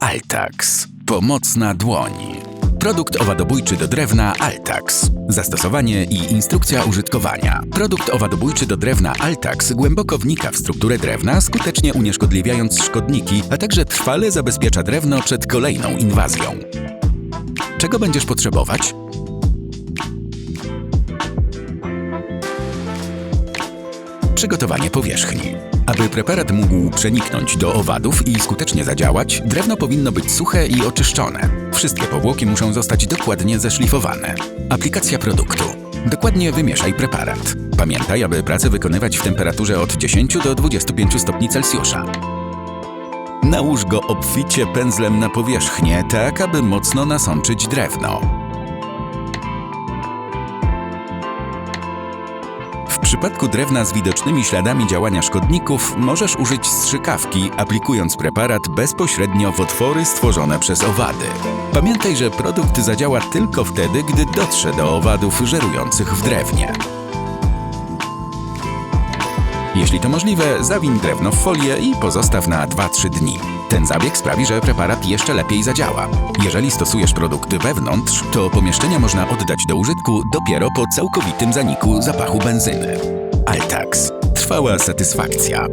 Altax. Pomocna dłoń. Produkt owadobójczy do drewna Altax. Zastosowanie i instrukcja użytkowania. Produkt owadobójczy do drewna Altax głęboko wnika w strukturę drewna, skutecznie unieszkodliwiając szkodniki, a także trwale zabezpiecza drewno przed kolejną inwazją. Czego będziesz potrzebować? Przygotowanie powierzchni. Aby preparat mógł przeniknąć do owadów i skutecznie zadziałać, drewno powinno być suche i oczyszczone. Wszystkie powłoki muszą zostać dokładnie zeszlifowane. Aplikacja produktu. Dokładnie wymieszaj preparat. Pamiętaj, aby pracę wykonywać w temperaturze od 10 do 25 stopni Celsjusza. Nałóż go obficie pędzlem na powierzchnię, tak aby mocno nasączyć drewno. Przypadku drewna z widocznymi śladami działania szkodników możesz użyć strzykawki, aplikując preparat bezpośrednio w otwory stworzone przez owady. Pamiętaj, że produkt zadziała tylko wtedy, gdy dotrze do owadów żerujących w drewnie. Jeśli to możliwe, zawiń drewno w folię i pozostaw na 2-3 dni. Ten zabieg sprawi, że preparat jeszcze lepiej zadziała. Jeżeli stosujesz produkt wewnątrz, to pomieszczenia można oddać do użytku dopiero po całkowitym zaniku zapachu benzyny. Altax. Trwała satysfakcja.